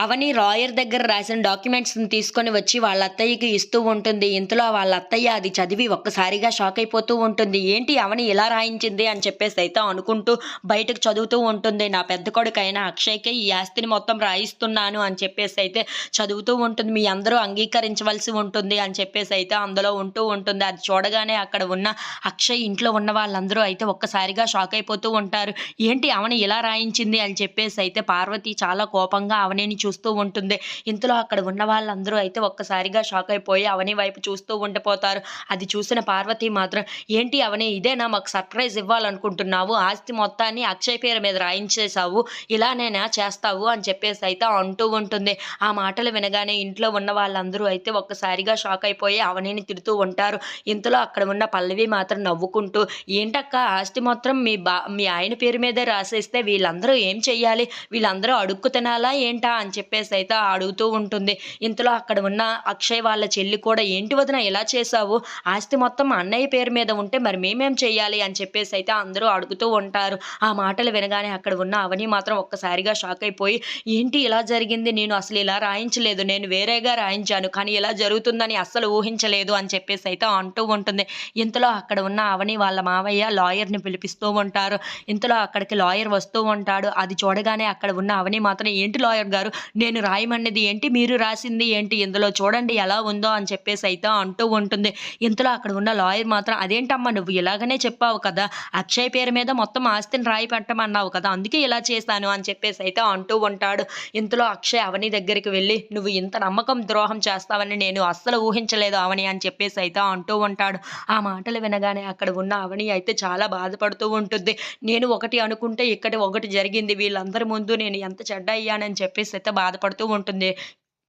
అవని రాయర్ దగ్గర రాసిన డాక్యుమెంట్స్ని తీసుకొని వచ్చి వాళ్ళ అత్తయ్యకి ఇస్తూ ఉంటుంది. ఇంతలో వాళ్ళ అత్తయ్య అది చదివి ఒక్కసారిగా షాక్ అయిపోతూ ఉంటుంది. ఏంటి అవని ఇలా రాయించింది అని చెప్పేసి అయితే అనుకుంటూ బయటకు చదువుతూ ఉంటుంది. నా పెద్ద కొడుకు అక్షయ్కే ఈ ఆస్తిని మొత్తం రాయిస్తున్నాను అని చెప్పేసి అయితే చదువుతూ ఉంటుంది. మీ అందరూ అంగీకరించవలసి ఉంటుంది అని చెప్పేసి అయితే అందులో ఉంటూ ఉంటుంది. అది చూడగానే అక్కడ ఉన్న అక్షయ్ ఇంట్లో ఉన్న వాళ్ళందరూ అయితే ఒక్కసారిగా షాక్ అయిపోతూ ఉంటారు. ఏంటి అవని ఇలా రాయించింది అని చెప్పేసి అయితే పార్వతి చాలా కోపంగా అవనిని చూస్తూ ఉంటుంది. ఇంతలో అక్కడ ఉన్న వాళ్ళందరూ అయితే ఒక్కసారిగా షాక్ అయిపోయి అవని వైపు చూస్తూ ఉండిపోతారు. అది చూసిన పార్వతి మాత్రం ఏంటి అవని ఇదేనా? మాకు సర్ప్రైజ్ ఇవ్వాలనుకుంటున్నావు. ఆస్తి మొత్తాన్ని అక్షయ్ పేరు మీద రాయించేశావు. ఇలానేనా చేస్తావు? అని చెప్పేసి అయితే అంటూ ఉంటుంది. ఆ మాటలు వినగానే ఇంట్లో ఉన్న వాళ్ళందరూ అయితే ఒక్కసారిగా షాక్ అయిపోయి అవనిని తిడుతూ ఉంటారు. ఇంతలో అక్కడ ఉన్న పల్లవి మాత్రం నవ్వుకుంటూ ఏంటక్క ఆస్తి మాత్రం మీ బా మీ ఆయన పేరు మీదే రాసేస్తే వీళ్ళందరూ ఏం చెయ్యాలి? వీళ్ళందరూ అడుక్కు తినాలా? ఏంటా? అని అని చెప్పేసి అయితే అడుగుతూ ఉంటుంది. ఇంతలో అక్కడ ఉన్న అక్షయ్ వాళ్ళ చెల్లి కూడా ఏంటి వదిన ఎలా చేసావు ఆస్తి మొత్తం అన్నయ్య పేరు మీద ఉంటే మరి మేమేం చేయాలి అని చెప్పేసి అయితే అందరూ అడుగుతూ ఉంటారు. ఆ మాటలు వినగానే అక్కడ ఉన్న అవని మాత్రం ఒక్కసారిగా షాక్ అయిపోయి ఏంటి ఇలా జరిగింది? నేను అసలు ఇలా రాయించలేదు. నేను వేరేగా రాయించాను. కానీ ఇలా జరుగుతుందని అస్సలు ఊహించలేదు. అని చెప్పేసి అయితే అంటూ ఉంటుంది. ఇంతలో అక్కడ ఉన్న అవని వాళ్ళ మావయ్య లాయర్ని పిలిపిస్తూ ఉంటారు. ఇంతలో అక్కడికి లాయర్ వస్తూ ఉంటాడు. అది చూడగానే అక్కడ ఉన్న అవని మాత్రం ఏంటి లాయర్ గారు? నేను రాయమన్నది ఏంటి మీరు రాసింది ఏంటి ఇందులో చూడండి ఎలా ఉందో అని చెప్పేసి అయితే అంటూ ఉంటుంది. ఇంతలో అక్కడ ఉన్న లాయర్ మాత్రం అదేంటమ్మా నువ్వు ఇలాగనే చెప్పావు కదా అక్షయ్ పేరు మీద మొత్తం ఆస్తిని రాయి పెట్టమన్నావు కదా అందుకే ఇలా చేశాను అని చెప్పేసి అయితే అంటూ ఉంటాడు. ఇంతలో అక్షయ్ అవని దగ్గరికి వెళ్ళి నువ్వు ఇంత నమ్మకం ద్రోహం చేస్తావని నేను అస్సలు ఊహించలేదు అవని అని చెప్పేసి అయితే అంటూ ఉంటాడు. ఆ మాటలు వినగానే అక్కడ ఉన్న అవని అయితే చాలా బాధపడుతూ ఉంటుంది. నేను ఒకటి అనుకుంటే ఇక్కడ ఒకటి జరిగింది వీళ్ళందరి ముందు నేను ఎంత చెడ్డ అయ్యానని చెప్పేసి అయితే బాధపడుతూ ఉంటుంది.